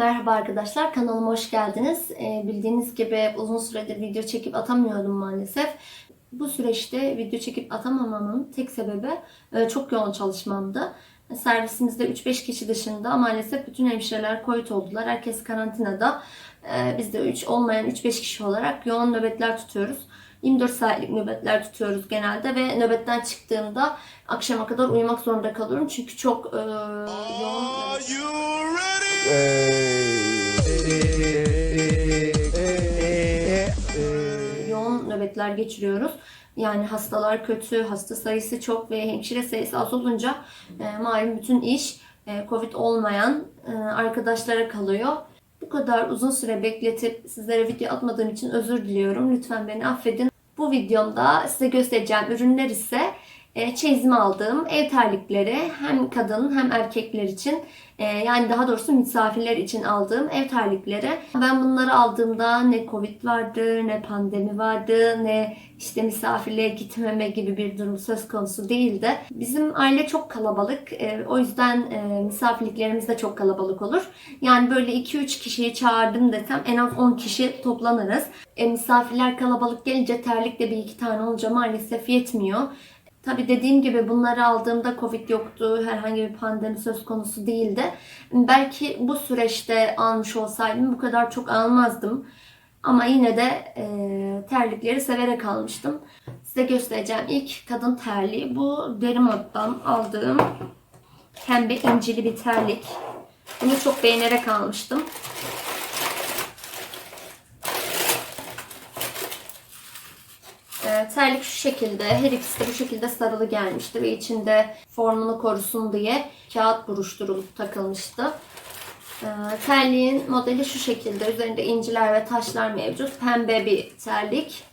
Merhaba arkadaşlar, kanalıma hoş geldiniz. Ee, bildiğiniz gibi uzun süredir video çekip atamıyordum maalesef. Bu süreçte video çekip atamamamın tek sebebi e, çok yoğun çalışmamdı. Servisimizde 3-5 kişi dışında maalesef bütün hemşireler COVID oldular. Herkes karantinada. Ee, biz de 3 olmayan 3-5 kişi olarak yoğun nöbetler tutuyoruz. 24 saatlik nöbetler tutuyoruz genelde ve nöbetten çıktığımda akşama kadar uyumak zorunda kalıyorum. Çünkü çok e, yoğun yoğun nöbetler geçiriyoruz. Yani hastalar kötü, hasta sayısı çok ve hemşire sayısı az olunca e, malum bütün iş e, Covid olmayan e, arkadaşlara kalıyor. Kadar uzun süre bekletip sizlere video atmadığım için özür diliyorum. Lütfen beni affedin. Bu videomda size göstereceğim ürünler ise e, aldığım ev terlikleri hem kadın hem erkekler için e, yani daha doğrusu misafirler için aldığım ev terlikleri. Ben bunları aldığımda ne Covid vardı, ne pandemi vardı, ne işte misafirliğe gitmeme gibi bir durum söz konusu değildi. Bizim aile çok kalabalık. E, o yüzden e, misafirliklerimiz de çok kalabalık olur. Yani böyle 2-3 kişiyi çağırdım desem en az 10 kişi toplanırız. E, misafirler kalabalık gelince terlik de bir iki tane olunca maalesef yetmiyor. Tabii dediğim gibi bunları aldığımda Covid yoktu, herhangi bir pandemi söz konusu değildi. Belki bu süreçte almış olsaydım bu kadar çok almazdım. Ama yine de e, terlikleri severek almıştım. Size göstereceğim ilk kadın terliği. Bu Derimod'dan aldığım pembe incili bir terlik. Bunu çok beğenerek almıştım. Terlik şu şekilde, her ikisi de bu şekilde sarılı gelmişti ve içinde formunu korusun diye kağıt buruşturulup takılmıştı. Ee, terliğin modeli şu şekilde, üzerinde inciler ve taşlar mevcut. Pembe bir terlik.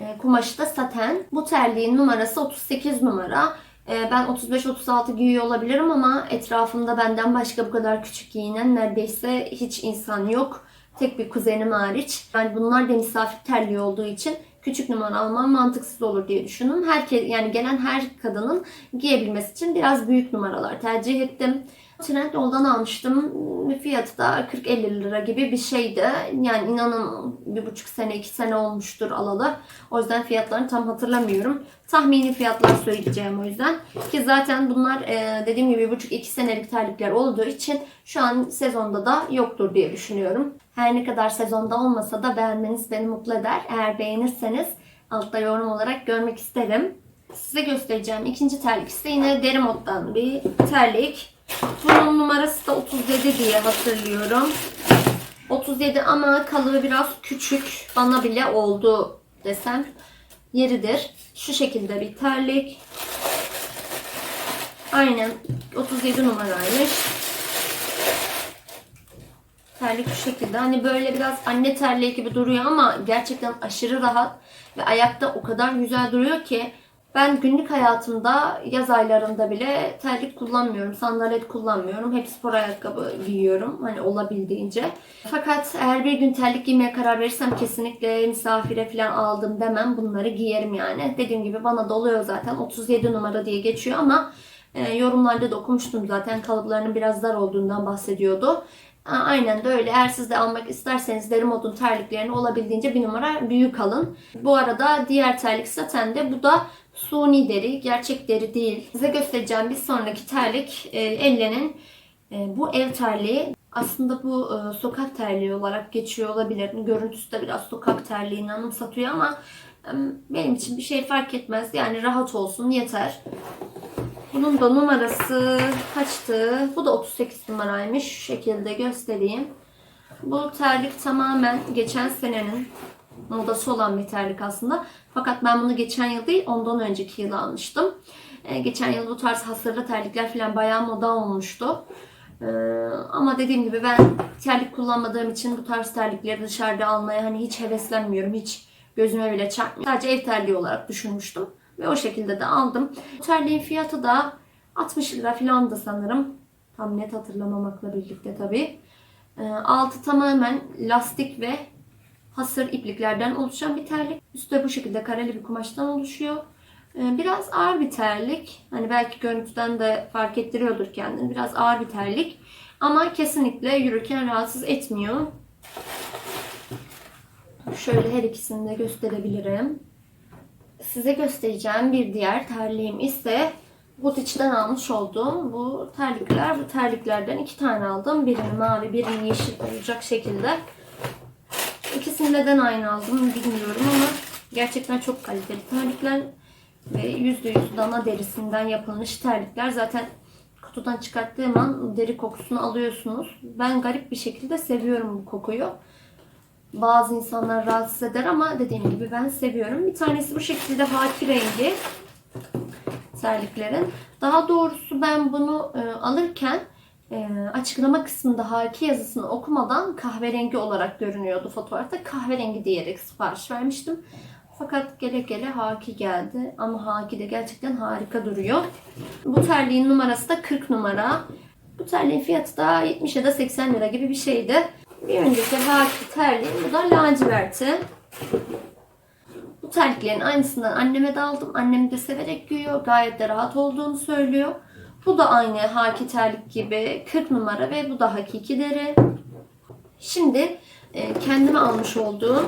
Ee, kumaşı da saten. Bu terliğin numarası 38 numara. Ee, ben 35-36 giyiyor olabilirim ama etrafımda benden başka bu kadar küçük giyinen neredeyse hiç insan yok. Tek bir kuzenim hariç. Yani bunlar da misafir terliği olduğu için küçük numara almam mantıksız olur diye düşündüm. Herkes yani gelen her kadının giyebilmesi için biraz büyük numaralar tercih ettim. Trend yoldan almıştım. Fiyatı da 40-50 lira gibi bir şeydi. Yani inanın bir buçuk sene, iki sene olmuştur alalı. O yüzden fiyatlarını tam hatırlamıyorum. Tahmini fiyatlar söyleyeceğim o yüzden. Ki zaten bunlar e, dediğim gibi bir buçuk iki senelik terlikler olduğu için şu an sezonda da yoktur diye düşünüyorum. Her ne kadar sezonda olmasa da beğenmeniz beni mutlu eder. Eğer beğenirseniz altta yorum olarak görmek isterim. Size göstereceğim ikinci terlik ise yine Derimod'dan bir terlik. Bunun numarası da 37 diye hatırlıyorum. 37 ama kalıbı biraz küçük. Bana bile oldu desem yeridir. Şu şekilde bir terlik. Aynen 37 numaraymış. Terlik şu şekilde. Hani böyle biraz anne terliği gibi duruyor ama gerçekten aşırı rahat ve ayakta o kadar güzel duruyor ki ben günlük hayatımda yaz aylarında bile terlik kullanmıyorum. Sandalet kullanmıyorum. Hep spor ayakkabı giyiyorum. Hani olabildiğince. Fakat eğer bir gün terlik giymeye karar verirsem kesinlikle misafire falan aldım demem. Bunları giyerim yani. Dediğim gibi bana doluyor zaten. 37 numara diye geçiyor ama e, yorumlarda da okumuştum zaten. Kalıplarının biraz dar olduğundan bahsediyordu. Aynen de öyle. Eğer siz de almak isterseniz Derimod'un terliklerini olabildiğince bir numara büyük alın. Bu arada diğer terlik zaten de bu da suni deri, gerçek deri değil. Size göstereceğim bir sonraki terlik e, Ellen'in e, bu ev terliği. Aslında bu e, sokak terliği olarak geçiyor olabilir. Görüntüsü de biraz sokak terliğini anımsatıyor ama e, benim için bir şey fark etmez. Yani rahat olsun yeter. Bunun da numarası kaçtı? Bu da 38 numaraymış. Şu şekilde göstereyim. Bu terlik tamamen geçen senenin modası olan bir terlik aslında. Fakat ben bunu geçen yıl değil ondan önceki yıl almıştım. Ee, geçen yıl bu tarz hasırlı terlikler falan bayağı moda olmuştu. Ee, ama dediğim gibi ben terlik kullanmadığım için bu tarz terlikleri dışarıda almaya hani hiç heveslenmiyorum. Hiç gözüme bile çarpmıyor. Sadece ev terliği olarak düşünmüştüm. Ve o şekilde de aldım. Bu terliğin fiyatı da 60 lira falan da sanırım. Tam net hatırlamamakla birlikte tabii. Ee, altı tamamen lastik ve hasır ipliklerden oluşan bir terlik. Üstü de bu şekilde kareli bir kumaştan oluşuyor. Ee, Biraz ağır bir terlik. Hani belki görüntüden de fark ettiriyordur kendini. Biraz ağır bir terlik. Ama kesinlikle yürürken rahatsız etmiyor. Şöyle her ikisini de gösterebilirim. Size göstereceğim bir diğer terliğim ise Boutique'den almış olduğum bu terlikler. Bu terliklerden iki tane aldım. Birini mavi, birini yeşil olacak şekilde. İkisini neden aynı aldım bilmiyorum ama gerçekten çok kaliteli terlikler ve %100 dana derisinden yapılmış terlikler. Zaten kutudan çıkarttığım an deri kokusunu alıyorsunuz. Ben garip bir şekilde seviyorum bu kokuyu. Bazı insanlar rahatsız eder ama dediğim gibi ben seviyorum. Bir tanesi bu şekilde haki rengi terliklerin. Daha doğrusu ben bunu e, alırken e, açıklama kısmında haki yazısını okumadan kahverengi olarak görünüyordu fotoğrafta. Kahverengi diyerek sipariş vermiştim. Fakat gele gele haki geldi. Ama haki de gerçekten harika duruyor. Bu terliğin numarası da 40 numara. Bu terliğin fiyatı da 70 ya da 80 lira gibi bir şeydi. Bir önceki haki terliğim bu da laciverti. Bu terliklerin aynısından anneme de aldım. Annem de severek giyiyor. Gayet de rahat olduğunu söylüyor. Bu da aynı haki terlik gibi 40 numara ve bu da hakiki deri. Şimdi e, kendime almış olduğum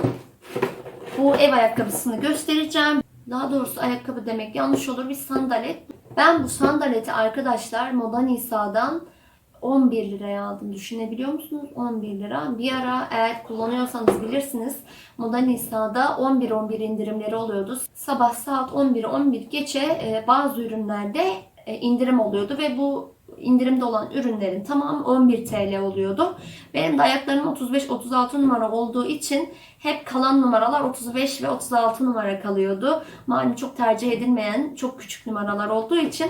bu ev ayakkabısını göstereceğim. Daha doğrusu ayakkabı demek yanlış olur. Bir sandalet. Ben bu sandaleti arkadaşlar Moda Nisa'dan 11 liraya aldım. Düşünebiliyor musunuz? 11 lira. Bir ara eğer kullanıyorsanız bilirsiniz. Moda Nisa'da 11-11 indirimleri oluyordu. Sabah saat 11-11 geçe e, bazı ürünlerde indirim oluyordu ve bu indirimde olan ürünlerin tamamı 11 TL oluyordu. Benim de ayaklarım 35-36 numara olduğu için hep kalan numaralar 35 ve 36 numara kalıyordu. Malum çok tercih edilmeyen çok küçük numaralar olduğu için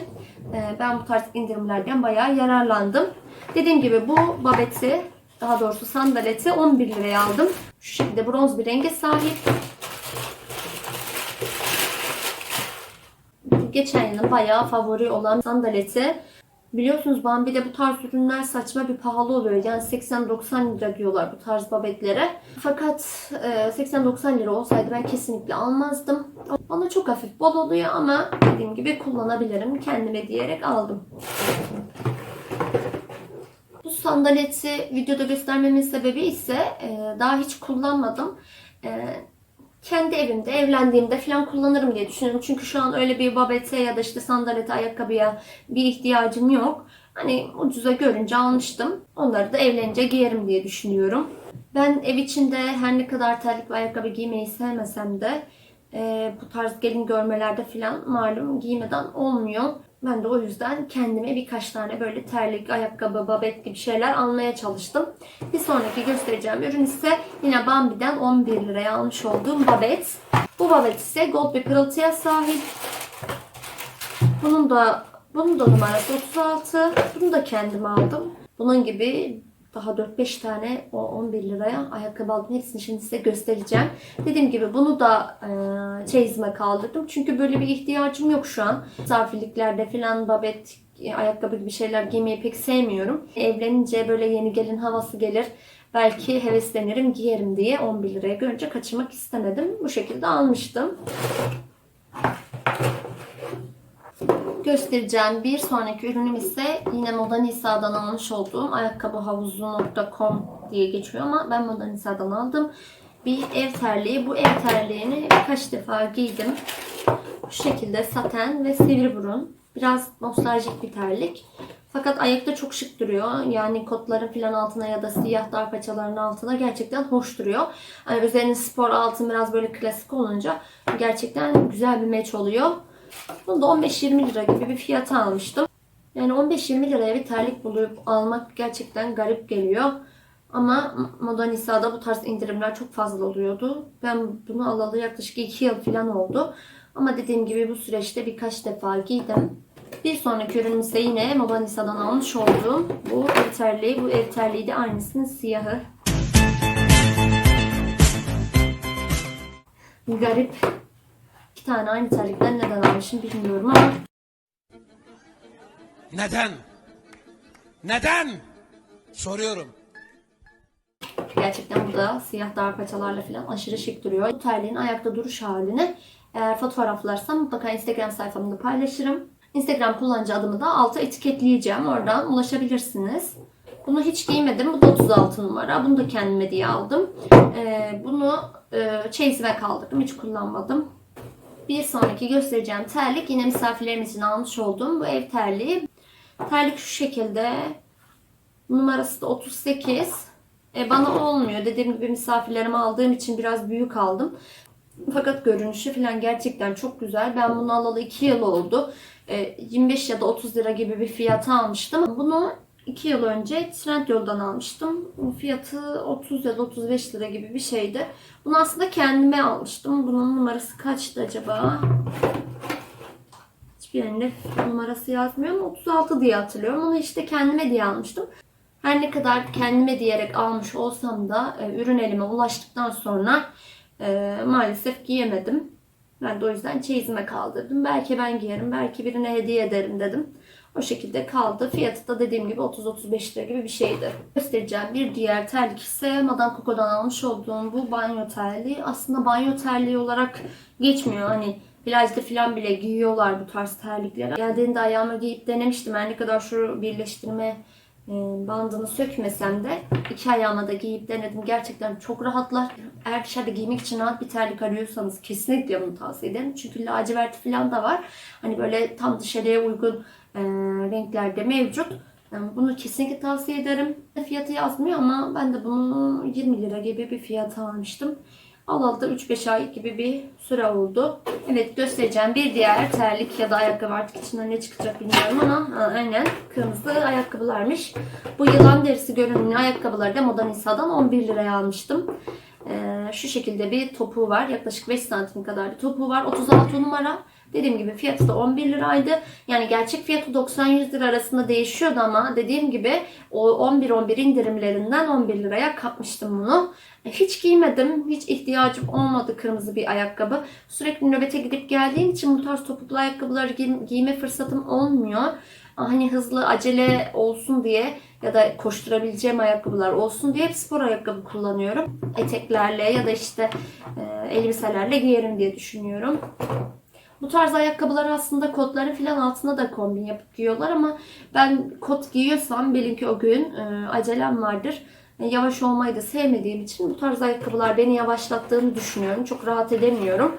e, ben bu tarz indirimlerden bayağı yararlandım. Dediğim gibi bu babeti daha doğrusu sandaleti 11 liraya aldım. Şu şekilde bronz bir renge sahip. Geçen yılın bayağı favori olan sandaleti. Biliyorsunuz Bambi'de bu tarz ürünler saçma bir pahalı oluyor. Yani 80-90 lira diyorlar bu tarz babetlere. Fakat e, 80-90 lira olsaydı ben kesinlikle almazdım. Bana çok hafif bol oluyor ama dediğim gibi kullanabilirim kendime diyerek aldım. Bu sandaleti videoda göstermemin sebebi ise e, daha hiç kullanmadım. Kendi evimde, evlendiğimde falan kullanırım diye düşünüyorum. Çünkü şu an öyle bir babete ya da işte sandalete, ayakkabıya bir ihtiyacım yok. Hani ucuza görünce almıştım. Onları da evlenince giyerim diye düşünüyorum. Ben ev içinde her ne kadar terlik ve ayakkabı giymeyi sevmesem de e, bu tarz gelin görmelerde falan malum giymeden olmuyor. Ben de o yüzden kendime birkaç tane böyle terlik, ayakkabı, babet gibi şeyler almaya çalıştım. Bir sonraki göstereceğim ürün ise yine Bambi'den 11 liraya almış olduğum babet. Bu babet ise gold bir pırıltıya sahip. Bunun da bunun da numarası 36. Bunu da kendim aldım. Bunun gibi daha 4-5 tane o 11 liraya ayakkabı aldım. Hepsini şimdi size göstereceğim. Dediğim gibi bunu da e, çeyizime kaldırdım. Çünkü böyle bir ihtiyacım yok şu an. Misafirliklerde falan babet, e, ayakkabı gibi şeyler giymeyi pek sevmiyorum. Evlenince böyle yeni gelin havası gelir. Belki heveslenirim giyerim diye 11 liraya görünce kaçırmak istemedim. Bu şekilde almıştım. Göstereceğim bir sonraki ürünüm ise yine Moda Nisa'dan almış olduğum ayakkabıhavuzu.com diye geçiyor ama ben Moda Nisa'dan aldım. Bir ev terliği. Bu ev terliğini birkaç defa giydim. Bu şekilde saten ve sivri burun. Biraz nostaljik bir terlik. Fakat ayakta çok şık duruyor. Yani kotların falan altına ya da siyah dar paçaların altına gerçekten hoş duruyor. Yani üzerine spor altın biraz böyle klasik olunca gerçekten güzel bir meç oluyor. Bunu da 15-20 lira gibi bir fiyata almıştım. Yani 15-20 liraya bir terlik bulup almak gerçekten garip geliyor. Ama Moda Nisa'da bu tarz indirimler çok fazla oluyordu. Ben bunu alalı yaklaşık 2 yıl falan oldu. Ama dediğim gibi bu süreçte birkaç defa giydim. Bir sonraki ürünüm ise yine Moda Nisa'dan almış olduğum bu ev terliği. Bu ev terliği de aynısının siyahı. Garip. İki tane aynı terlikten neden almışım bilmiyorum ama Neden? Neden? Soruyorum. gerçekten bu da siyah dar paçalarla falan aşırı şık duruyor. Bu terliğin ayakta duruş halini eğer fotoğraflarsam mutlaka Instagram sayfamda paylaşırım. Instagram kullanıcı adımı da alta etiketleyeceğim. Oradan ulaşabilirsiniz. Bunu hiç giymedim. Bu da 36 numara. Bunu da kendime diye aldım. Ee, bunu e, çeyizime kaldırdım. Hiç kullanmadım. Bir sonraki göstereceğim terlik yine misafirlerim için almış olduğum bu ev terliği. Terlik şu şekilde. Numarası da 38. E, bana olmuyor. Dediğim gibi misafirlerime aldığım için biraz büyük aldım. Fakat görünüşü falan gerçekten çok güzel. Ben bunu alalı 2 yıl oldu. E, 25 ya da 30 lira gibi bir fiyata almıştım. Bunu 2 yıl önce Trendyol'dan almıştım. Fiyatı 30 ya da 35 lira gibi bir şeydi. Bunu aslında kendime almıştım. Bunun numarası kaçtı acaba? Hiçbir yerinde numarası yazmıyor ama 36 diye hatırlıyorum. Onu işte kendime diye almıştım. Her ne kadar kendime diyerek almış olsam da e, ürün elime ulaştıktan sonra e, maalesef giyemedim. Ben de o yüzden çeyizime kaldırdım. Belki ben giyerim, belki birine hediye ederim dedim. O şekilde kaldı. Fiyatı da dediğim gibi 30-35 lira gibi bir şeydi. Göstereceğim bir diğer terlik ise Madame Coco'dan almış olduğum bu banyo terliği. Aslında banyo terliği olarak geçmiyor. Hani plajda falan bile giyiyorlar bu tarz terlikleri. Geldiğinde ayağıma giyip denemiştim. Her ne kadar şu birleştirme bandını sökmesem de iki ayağıma da giyip denedim. Gerçekten çok rahatlar. Eğer dışarıda giymek için rahat bir terlik arıyorsanız kesinlikle bunu tavsiye ederim. Çünkü lacivert falan da var. Hani böyle tam dışarıya uygun e, renklerde mevcut. Yani bunu kesinlikle tavsiye ederim. Fiyatı yazmıyor ama ben de bunu 20 lira gibi bir fiyata almıştım. Alalı da 3-5 ay gibi bir süre oldu. Evet göstereceğim bir diğer terlik ya da ayakkabı artık içinden ne çıkacak bilmiyorum ama ha, aynen kırmızı ayakkabılarmış. Bu yılan derisi görünümlü ayakkabıları da Moda Nisa'dan 11 liraya almıştım. Ee, şu şekilde bir topuğu var. Yaklaşık 5 santim kadar bir topuğu var. 36 numara. Dediğim gibi fiyatı da 11 liraydı. Yani gerçek fiyatı 90-100 lira arasında değişiyordu ama dediğim gibi o 11-11 indirimlerinden 11 liraya kapmıştım bunu. E, Hiç giymedim. Hiç ihtiyacım olmadı kırmızı bir ayakkabı. Sürekli nöbete gidip geldiğim için bu tarz topuklu ayakkabıları giy- giyme fırsatım olmuyor. Hani hızlı acele olsun diye ya da koşturabileceğim ayakkabılar olsun diye hep spor ayakkabı kullanıyorum. Eteklerle ya da işte e, elbiselerle giyerim diye düşünüyorum. Bu tarz ayakkabılar aslında kotların filan altına da kombin yapıp giyiyorlar ama ben kot giyiyorsam bilin ki o gün e, acelem vardır. E, yavaş olmayı da sevmediğim için bu tarz ayakkabılar beni yavaşlattığını düşünüyorum. Çok rahat edemiyorum.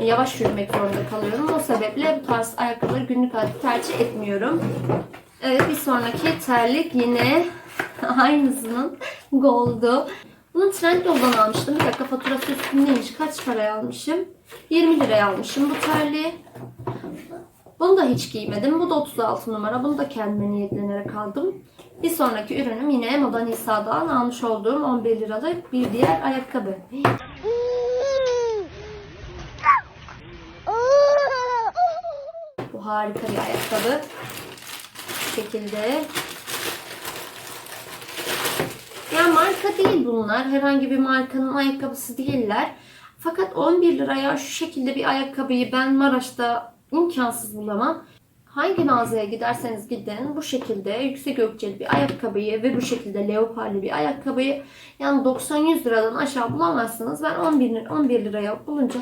Yavaş yürümek zorunda kalıyorum. O sebeple bu tarz ayakkabıları günlük hayatta tercih etmiyorum. Evet bir sonraki terlik yine aynısının Gold'u. Bunu Trendyol'dan almıştım. Bir dakika faturası üstündeymiş. Kaç paraya almışım? 20 liraya almışım bu terliği. Bunu da hiç giymedim. Bu da 36 numara. Bunu da kendime niyetlenerek aldım. Bir sonraki ürünüm yine Moda Nisa'dan almış olduğum 11 liralık bir diğer ayakkabı. Bu harika bir ayakkabı. Bu şekilde. Ya marka değil bunlar. Herhangi bir markanın ayakkabısı değiller. Fakat 11 liraya şu şekilde bir ayakkabıyı ben Maraş'ta imkansız bulamam. Hangi mağazaya giderseniz gidin bu şekilde yüksek ölçeli bir ayakkabıyı ve bu şekilde leoparlı bir ayakkabıyı yani 90-100 liradan aşağı bulamazsınız. Ben 11, 11 liraya bulunca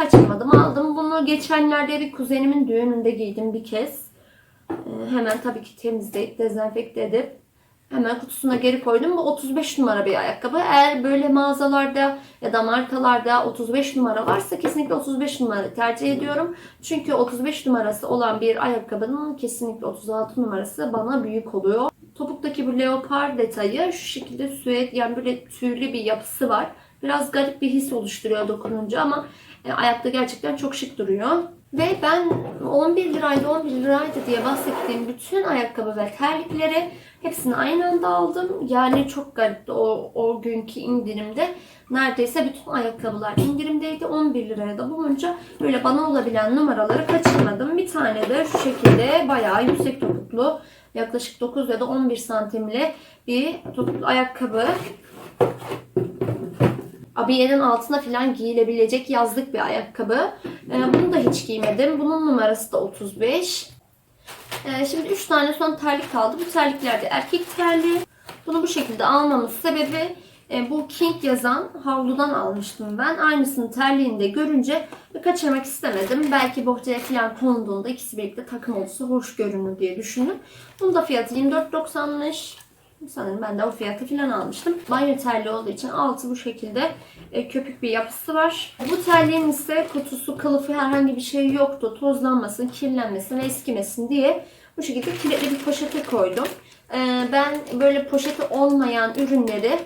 kaçırmadım aldım. Bunu geçenlerde bir kuzenimin düğününde giydim bir kez. Ee, hemen tabii ki temizleyip dezenfekte edip Hemen kutusuna geri koydum. Bu 35 numara bir ayakkabı. Eğer böyle mağazalarda ya da markalarda 35 numara varsa kesinlikle 35 numara tercih ediyorum. Çünkü 35 numarası olan bir ayakkabının kesinlikle 36 numarası bana büyük oluyor. Topuktaki bu leopar detayı şu şekilde süet yani böyle tüylü bir yapısı var. Biraz garip bir his oluşturuyor dokununca ama e, ayakta gerçekten çok şık duruyor. Ve ben 11 liraydı 11 liraydı diye bahsettiğim bütün ayakkabı ve terlikleri hepsini aynı anda aldım. Yani çok garipti o, o günkü indirimde. Neredeyse bütün ayakkabılar indirimdeydi. 11 liraya da bulunca böyle bana olabilen numaraları kaçırmadım. Bir tane de şu şekilde bayağı yüksek topuklu yaklaşık 9 ya da 11 santimli bir topuklu ayakkabı. Abiyenin altına falan giyilebilecek yazlık bir ayakkabı. Ee, bunu da hiç giymedim. Bunun numarası da 35. Ee, şimdi 3 tane son terlik kaldı. Bu terlikler de erkek terliği. Bunu bu şekilde almamın sebebi e, bu King yazan havludan almıştım ben. Aynısını terliğinde görünce kaçırmak istemedim. Belki bohçaya falan konduğunda ikisi birlikte takım olsa hoş görünür diye düşündüm. Bunun da fiyatı 24.90'mış. Sanırım ben de o fiyatı falan almıştım. Banyo terliği olduğu için altı bu şekilde e, köpük bir yapısı var. Bu terliğin ise kutusu, kılıfı herhangi bir şey yoktu. Tozlanmasın, kirlenmesin ve eskimesin diye bu şekilde kilitli bir poşete koydum. E, ben böyle poşeti olmayan ürünleri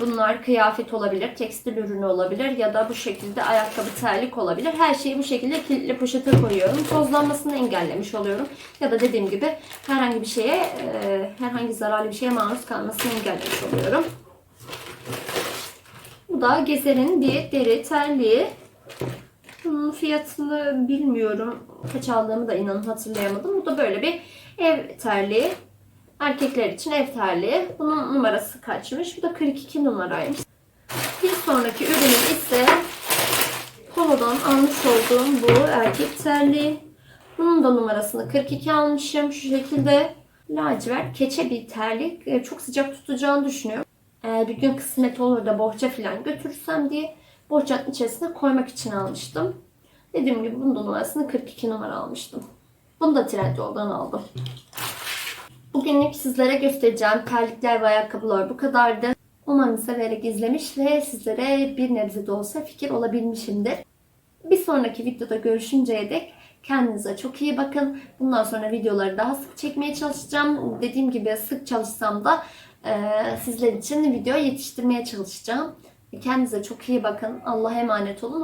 Bunlar kıyafet olabilir, tekstil ürünü olabilir ya da bu şekilde ayakkabı, terlik olabilir. Her şeyi bu şekilde kilitli poşete koyuyorum. Tozlanmasını engellemiş oluyorum. Ya da dediğim gibi herhangi bir şeye, e, herhangi zararlı bir şeye maruz kalmasını engellemiş oluyorum. Bu da Gezer'in bir deri terliği. Bunun fiyatını bilmiyorum. Kaç aldığımı da inanın hatırlayamadım. Bu da böyle bir ev terliği. Erkekler için ev terliği. Bunun numarası kaçmış? Bu da 42 numaraymış. Bir sonraki ürünüm ise Polo'dan almış olduğum bu erkek terliği. Bunun da numarasını 42 almışım. Şu şekilde lacivert keçe bir terlik. Ee, Çok sıcak tutacağını düşünüyorum. Eğer bir gün kısmet olur da bohça falan götürürsem diye bohçanın içerisine koymak için almıştım. Dediğim gibi bunun numarasını 42 numara almıştım. Bunu da Trendyol'dan aldım. Bugünlük sizlere göstereceğim terlikler ve ayakkabılar bu kadardı. Umarım severek izlemiş ve sizlere bir nebze de olsa fikir olabilmişimdir. Bir sonraki videoda görüşünceye dek kendinize çok iyi bakın. Bundan sonra videoları daha sık çekmeye çalışacağım. Dediğim gibi sık çalışsam da eee, sizler için video yetiştirmeye çalışacağım. Kendinize çok iyi bakın. Allah'a emanet olun.